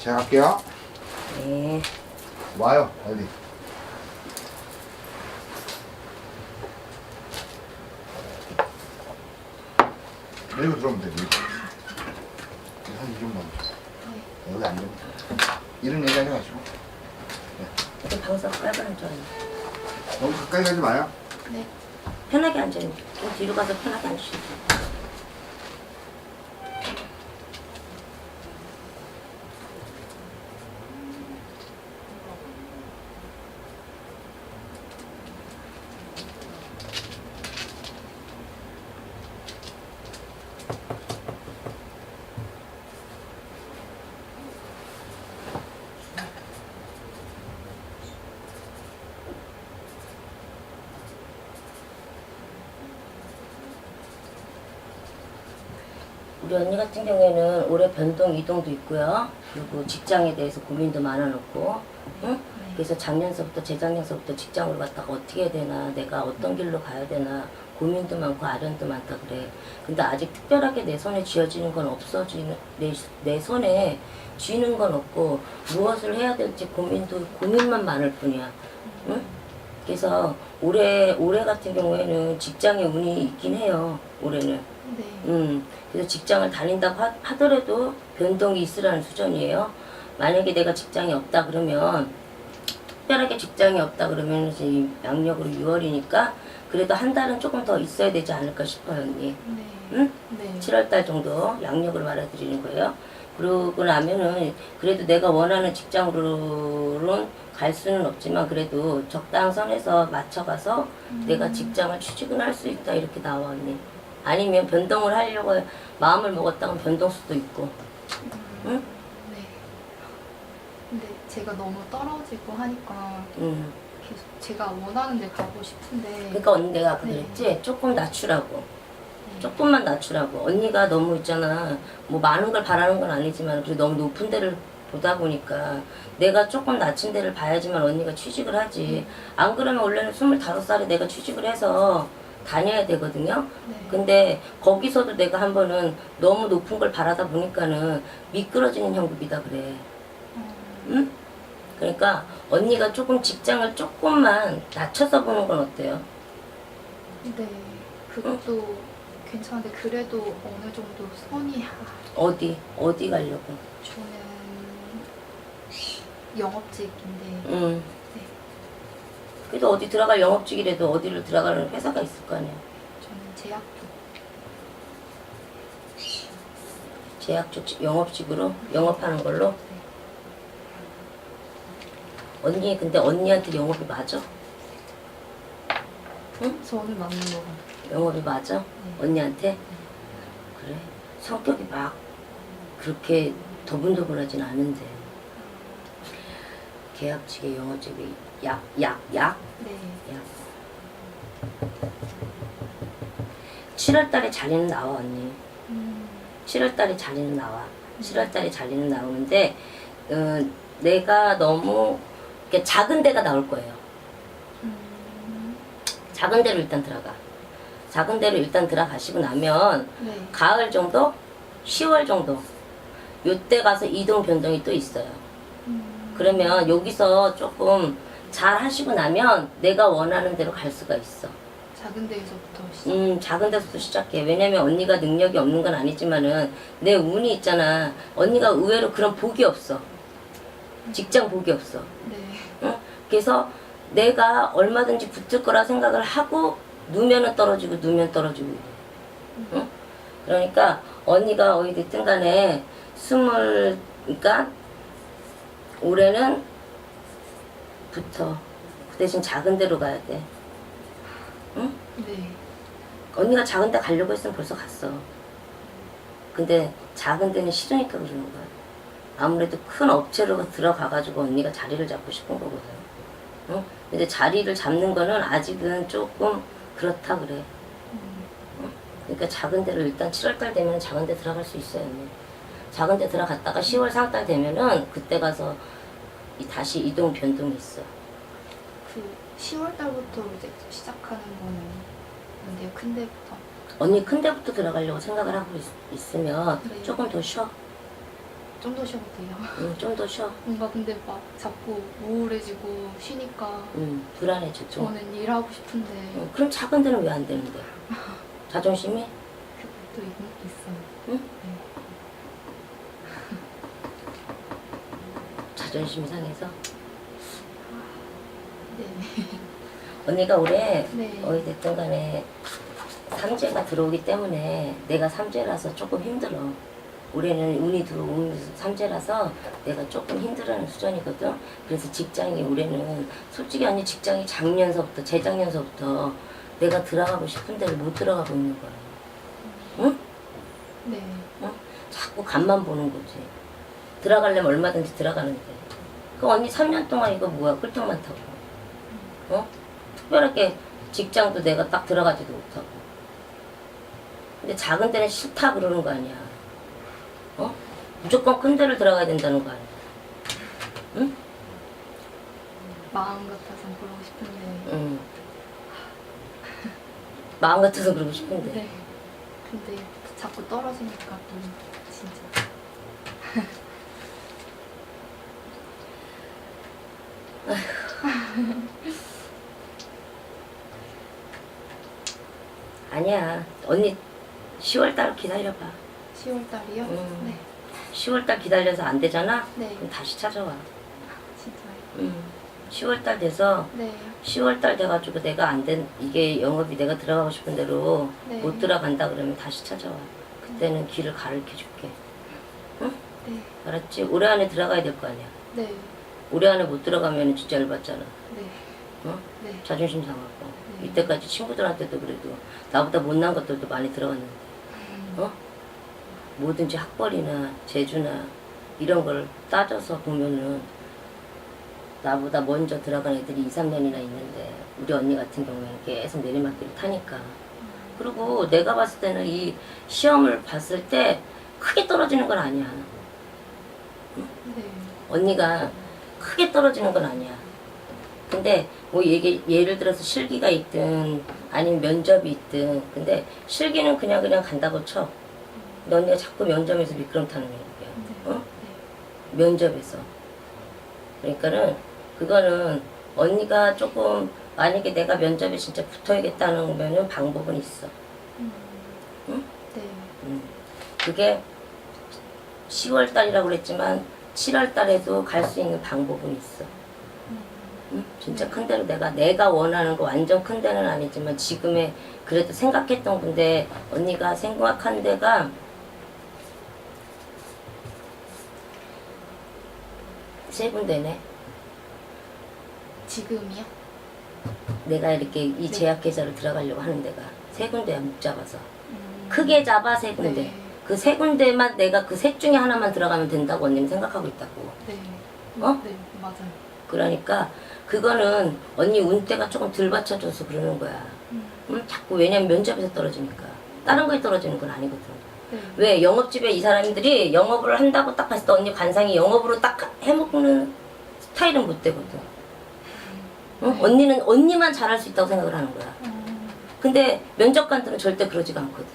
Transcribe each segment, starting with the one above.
시작할게요. 네. 와요, 빨리. 밀고 들어오면 돼, 밀고. 한이 정도만. 여기 앉아. 이런 얘기 하지 마시고. 방석 깔고 앉아요. 너무 가까이 가지 마요. 네. 편하게 앉아요. 좀 뒤로 가서 편하게 앉으시죠. 우리 언니 같은 경우에는 올해 변동 이동도 있고요. 그리고 직장에 대해서 고민도 많아놓고, 응? 그래서 작년서부터 재작년서부터 직장으로 갔다가 어떻게 해야 되나, 내가 어떤 길로 가야 되나 고민도 많고 아련도 많다 그래. 근데 아직 특별하게 내 손에 쥐어지는 건 없어지는 내, 내 손에 쥐는 건 없고 무엇을 해야 될지 고민도 고민만 많을 뿐이야. 응? 그래서 올해 올해 같은 경우에는 직장에 운이 있긴 해요. 올해는. 네. 음, 그래서 직장을 다닌다고 하, 하더라도 변동이 있으라는 수준이에요. 만약에 내가 직장이 없다 그러면 특별하게 직장이 없다 그러면 이제 양력으로 6월이니까 그래도 한 달은 조금 더 있어야 되지 않을까 싶어요, 언니. 네. 응? 네. 7월 달 정도 양력을 말해드리는 거예요. 그러고 나면은 그래도 내가 원하는 직장으로는 갈 수는 없지만 그래도 적당선에서 맞춰가서 내가 직장을 취직은 할 수 있다 이렇게 나와 언니. 아니면 변동을 하려고 마음을 먹었다가 변동 수도 있고. 응? 네. 근데 제가 너무 떨어지고 하니까 응. 계속 제가 원하는 데 가고 싶은데 그러니까 언니 내가 아까 네. 그랬지? 조금 낮추라고. 조금만 낮추라고. 언니가 너무 있잖아. 뭐 많은 걸 바라는 건 아니지만 그래도 너무 높은 데를 보다 보니까 내가 조금 낮은 데를 봐야지만 언니가 취직을 하지. 안 그러면 원래는 25살에 내가 취직을 해서 다녀야 되거든요. 네. 근데 거기서도 내가 한 번은 너무 높은 걸 바라다 보니까는 미끄러지는 형국이다 그래. 어, 응? 그러니까 언니가 조금 직장을 조금만 낮춰서 보는 건 어때요? 네. 그것도 괜찮은데 그래도 어느 정도 선이 아, 어디? 어디 가려고? 저는 영업직인데 응. 네. 그래도 어디 들어갈 영업직이라도 어디를 들어가는 회사가 있을 거 아니야. 저는 제약 쪽 제약 쪽 영업직으로 영업하는 걸로. 언니 근데 언니한테 영업이 맞아? 저는 맞는 거 같아요. 영업이 맞아? 언니한테? 그래. 성격이 막 그렇게 더분더분하진 않은데. 계약직에 영업직이 약, 약, 약? 네. 약. 7월 달에 자리는 나와, 언니. 음, 7월 달에 자리는 나와. 7월 달에 자리는 나오는데, 어, 내가 너무, 작은 데가 나올 거예요. 음, 작은 데로 일단 들어가. 작은 데로 일단 들어가시고 나면, 네. 가을 정도? 10월 정도. 요때 가서 이동 변동이 또 있어요. 음, 그러면 여기서 조금 잘 하시고 나면 내가 원하는 대로 갈 수가 있어. 작은 데에서부터 시작. 음, 작은 데서부터 시작해. 왜냐면 언니가 능력이 없는 건 아니지만은 내 운이 있잖아. 언니가 의외로 그런 복이 없어. 직장 복이 없어. 네. 응? 그래서 내가 얼마든지 붙을 거라 생각을 하고 누면은 떨어지고 누면 떨어지고. 응? 그러니까 언니가 어디 됐든 간에 스물, 그러니까 올해는 붙어. 그 대신 작은 데로 가야 돼. 응? 네. 언니가 작은 데 가려고 했으면 벌써 갔어. 근데 작은 데는 싫으니까 그러는 거야. 아무래도 큰 업체로 들어가가지고 언니가 자리를 잡고 싶은 거거든. 응? 근데 자리를 잡는 거는 아직은 조금 그렇다 그래. 음, 그러니까 작은 데를 일단 7월달 되면 작은 데 들어갈 수 있어요. 언니. 작은 데 들어갔다가 10월 상달 되면은 그때 가서 이 다시 이동 변동이 있어. 그 10월 달부터 이제 시작하는 거는 뭔데요? 큰 데부터. 언니 큰 데부터 들어가려고 생각을 하고 있, 으면 네. 조금 더 쉬어. 좀 더 쉬어도 돼요. 응, 좀 더 쉬어. 뭔가 근데 막 자꾸 우울해지고 쉬니까 응, 불안해지고. 저는 일하고 싶은데 응, 그럼 작은 데는 왜 안 되는데? 자존심이? 그것도 있- 있어요. 응? 네. 자존심이 상해서. 네. 언니가 올해 네. 어디 됐든 간에 삼재가 들어오기 때문에 내가 삼재라서 조금 힘들어. 올해는 운이 들어오면서 삼재라서 내가 조금 힘들어하는 수준이거든. 그래서 직장이 올해는 솔직히 언니 직장이 작년서부터 재작년서부터 내가 들어가고 싶은 데를 못 들어가고 있는 거야. 응? 네. 어? 자꾸 간만 보는 거지. 들어가려면 얼마든지 들어가는데. 그 언니 3년 동안 이거 뭐야? 끌통만 타고. 어? 특별하게 직장도 내가 딱 들어가지도 못하고. 근데 작은 데는 싫다 그러는 거 아니야. 어? 무조건 큰 데를 들어가야 된다는 거 아니야. 응? 마음 같아서 그러고 싶은데 응. 마음 같아서 그러고 싶은데. 네. 근데 자꾸 떨어지니까 또 진짜 아니야. 언니 10월 달 기다려봐. 10월 달이요? 음. 네. 10월달 기다려서 안 되잖아? 네. 그럼 다시 찾아와. 진짜요. 응. 10월달 돼서 네. 10월달 돼가지고 내가 안 된 이게 영업이 내가 들어가고 싶은 대로 네. 못 들어간다 그러면 다시 찾아와. 그때는 길을 가르쳐 줄게. 네. 알았지? 올해 안에 들어가야 될 거 아니야. 네. 올해 안에 못 들어가면 진짜 열받잖아. 네. 어? 네. 자존심 상하고. 네. 이때까지 친구들한테도 그래도 나보다 못난 것들도 많이 들어갔는데. 어? 뭐든지 학벌이나 재주나 이런 걸 따져서 보면은 나보다 먼저 들어간 애들이 2, 3년이나 있는데 우리 언니 같은 경우에는 계속 내리막길을 타니까. 그리고 내가 봤을 때는 이 시험을 봤을 때 크게 떨어지는 건 아니야. 네. 언니가 크게 떨어지는 건 아니야. 근데 뭐 얘기, 예를 들어서 실기가 있든 아니면 면접이 있든 근데 실기는 그냥 그냥 간다고 쳐 근데 언니가 자꾸 면접에서 미끄럼 타는 애야 어? 면접에서. 그러니까는 그거는 언니가 조금 만약에 내가 면접에 진짜 붙어야겠다는 거면은 방법은 있어. 음. 응? 네. 음. 그게 10월 달이라고 그랬지만 7월 달에도 갈 수 있는 방법은 있어. 응? 진짜 큰 데로 내가 내가 원하는 거 완전 큰 데는 아니지만 지금의 그래도 생각했던 건데 언니가 생각한 데가 세 군데네. 지금이요? 내가 이렇게 이 네. 제약 계좌를 들어가려고 하는 데가 세 군데야 묵 잡아서 음. 크게 잡아 세 군데 네. 그 세 군데만 내가 그 셋 중에 하나만 들어가면 된다고 언니는 생각하고 있다고 네. 어? 네, 맞아요. 그러니까 그거는 언니 운때가 조금 덜 받쳐줘서 그러는 거야 음. 응? 자꾸 왜냐면 면접에서 떨어지니까 다른 거에 떨어지는 건 아니거든 네. 왜 영업집에 이 사람들이 영업을 한다고 딱 봤을 때 언니 관상이 영업으로 딱 해먹는 스타일은 못 되거든 응? 언니는 언니만 잘할 수 있다고 생각을 하는 거야 음. 근데 면접관들은 절대 그러지가 않거든.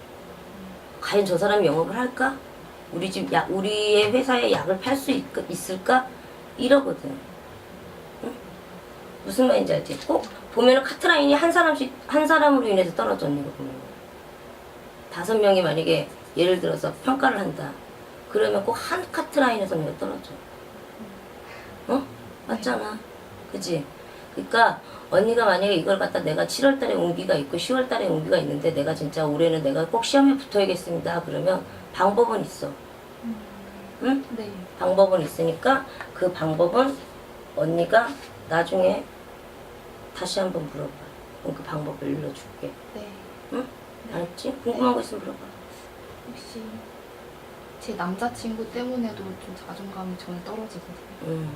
과연 저 사람이 영업을 할까? 우리 집 약, 우리의 회사에 약을 팔 수 있을까? 이러거든. 응? 무슨 말인지 알지? 꼭 보면은 카트라인이 한 사람씩 한 사람으로 인해서 떨어져 언니가 보면 다섯 명이 만약에 예를 들어서 평가를 한다. 그러면 꼭 한 카트 라인에서 내가 떨어져. 어? 맞잖아. 그지? 그러니까 언니가 만약에 이걸 갖다 내가 7월 달에 운기가 있고 10월 달에 운기가 있는데 내가 진짜 올해는 내가 꼭 시험에 붙어야겠습니다. 그러면 방법은 있어. 응? 네. 방법은 있으니까 그 방법은 언니가 나중에 다시 한번 물어봐. 그럼 그 방법을 일러줄게. 네. 응? 알았지? 궁금한 거 있으면 물어봐. 혹시 제 남자친구 때문에도 좀 자존감이 저는 떨어지거든요. 응.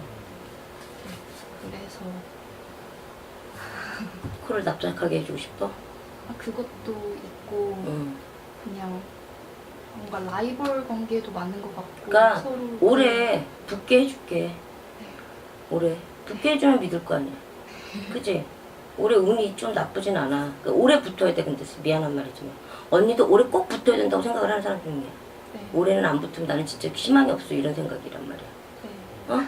그래서 코를 납작하게 해주고 싶어? 아, 그것도 있고 응. 그냥 뭔가 라이벌 관계도 많은 것 같고 그러니까 서로 올해 붙게 해줄게. 올해 붙게 해주면 믿을 거 아니야. 그지? 올해 운이 좀 나쁘진 않아. 그 올해 붙어야 돼. 근데 미안한 말이지만 언니도 올해 꼭 붙어야 된다고 생각을 하는 사람 중이야. 네. 올해는 안 붙으면 나는 진짜 희망이 없어 이런 생각이란 말이야. 네. 어?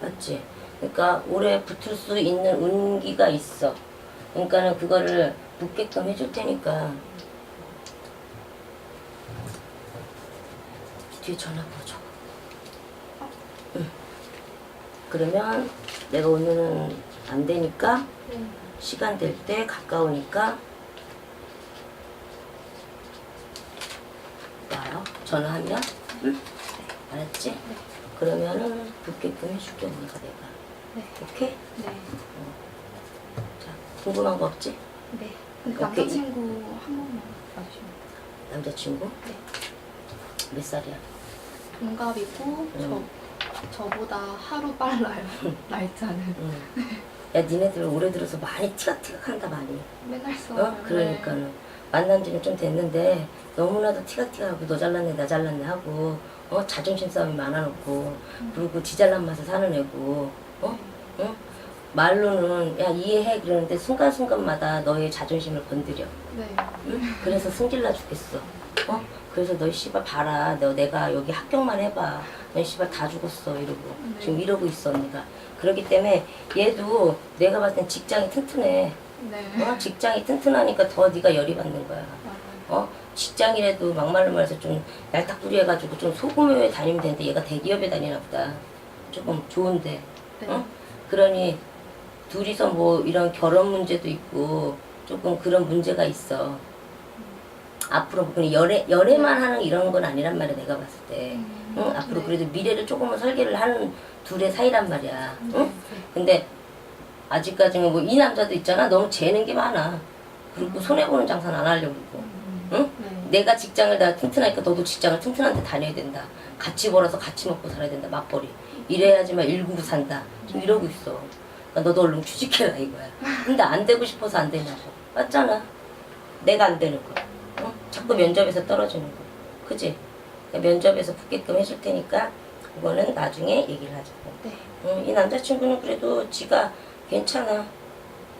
맞지? 그러니까 올해 붙을 수 있는 운기가 있어. 그러니까는 그거를 붙게끔 해줄 테니까. 뒤에 전화 걸어줘. 응. 그러면 내가 오늘은 안 되니까 네. 시간 될 때 가까우니까 와요. 전화하면. 응? 알았지? 그러면은 붙게끔 해줄게 언니가 내가. 네. 오케이? 네. 자, 궁금한 거 없지? 네. 남자친구 한 번만 봐주시면. 남자친구? 네. 몇 살이야? 동갑이고 음. 저 저보다 하루 빨라요. 날짜는 응. 야, 니네들 올해 들어서 많이 티각티각한다 많이. 맨날 써요. 어? 그러니까는 만난 지는 좀 됐는데 너무나도 티각티각하고 너 잘났네 나 잘났네 하고 어 자존심 싸움이 많아놓고 그리고 지 잘난 맛에 사는 애고 어? 응? 말로는 야 이해해 그러는데 순간순간마다 너의 자존심을 건드려. 네. 응? 그래서 승질나 죽겠어. 어? 그래서 너 씨발 봐라. 너 내가 여기 합격만 해봐. 너 씨발 다 죽었어. 이러고. 네. 지금 이러고 있어, 언니가. 그렇기 때문에 얘도 내가 봤을 땐 직장이 튼튼해. 네. 어? 직장이 튼튼하니까 더 네가 열이 받는 거야. 어? 직장이라도 막말로 말해서 좀 얄딱부리 해가지고 좀 소금회 다니면 되는데 얘가 대기업에 다니나 보다. 조금 좋은데. 네. 어? 그러니 둘이서 뭐 이런 결혼 문제도 있고 조금 그런 문제가 있어. 앞으로 그냥 연애 연애만 하는 이런 건 아니란 말이야 내가 봤을 때. 음, 응? 앞으로 네. 그래도 미래를 조금은 설계를 하는 둘의 사이란 말이야. 네. 응? 근데 아직까지는 뭐 이 남자도 있잖아. 너무 재는 게 많아. 그리고 손해 보는 장사는 안 하려고 그러고. 음, 응? 네. 내가 직장을 다 튼튼하니까 너도 직장을 튼튼한 데 다녀야 된다. 같이 벌어서 같이 먹고 살아야 된다. 맞벌이. 이래야지만 일구구 산다. 좀 이러고 있어. 그러니까 너도 얼른 취직해라 이거야. 근데 안 되고 싶어서 안 되냐고. 맞잖아. 내가 안 되는 거. 응? 자꾸 면접에서 떨어지는 거. 그지? 그러니까 면접에서 붙게끔 해줄 테니까 그거는 나중에 얘기를 하자고. 네. 응, 이 남자친구는 그래도 지가 괜찮아.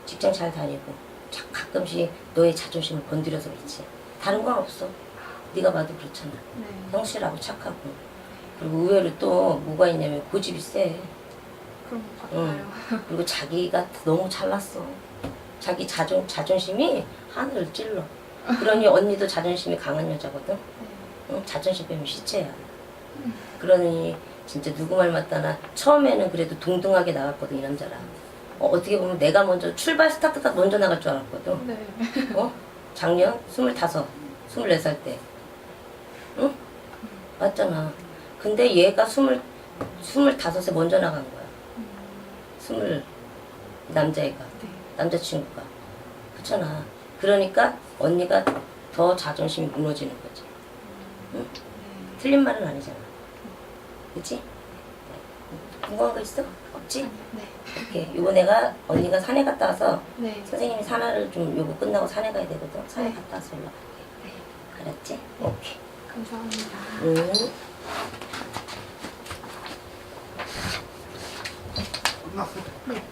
직장 잘 다니고. 자, 가끔씩 너의 자존심을 건드려서 그렇지. 다른 건 없어. 네가 봐도 그렇잖아. 네. 성실하고 착하고. 그리고 의외로 또 뭐가 있냐면 고집이 세. 그런 것 같아요. 그리고 자기가 너무 잘났어. 자기 자존, 자존심이 하늘을 찔러. 그러니 언니도 자존심이 강한 여자거든. 네. 응? 자존심 빼면 시체야. 그러니 진짜 누구 말 맞다나 처음에는 그래도 동등하게 나갔거든 이 남자랑. 어, 어떻게 보면 내가 먼저 출발 스타트가 먼저 나갈 줄 알았거든. 네. 어? 작년 스물다섯, 스물네 살 때. 응? 맞잖아. 근데 얘가 스물 스물다섯에 먼저 나간 거야. 스물 남자애가 네. 남자친구가 그렇잖아. 그러니까 언니가 더 자존심이 무너지는 거지. 응? 틀린 말은 아니잖아. 그치? 궁금한 거 있어? 없지? 네. 오케이. 요거 내가 언니가 산에 갔다 와서 네. 선생님이 산화를 좀 요거 끝나고 산에 가야 되거든. 산에 네. 갔다 와서 연락할게. 네. 알았지? 오케이. 감사합니다. 응. 끝났어. 네.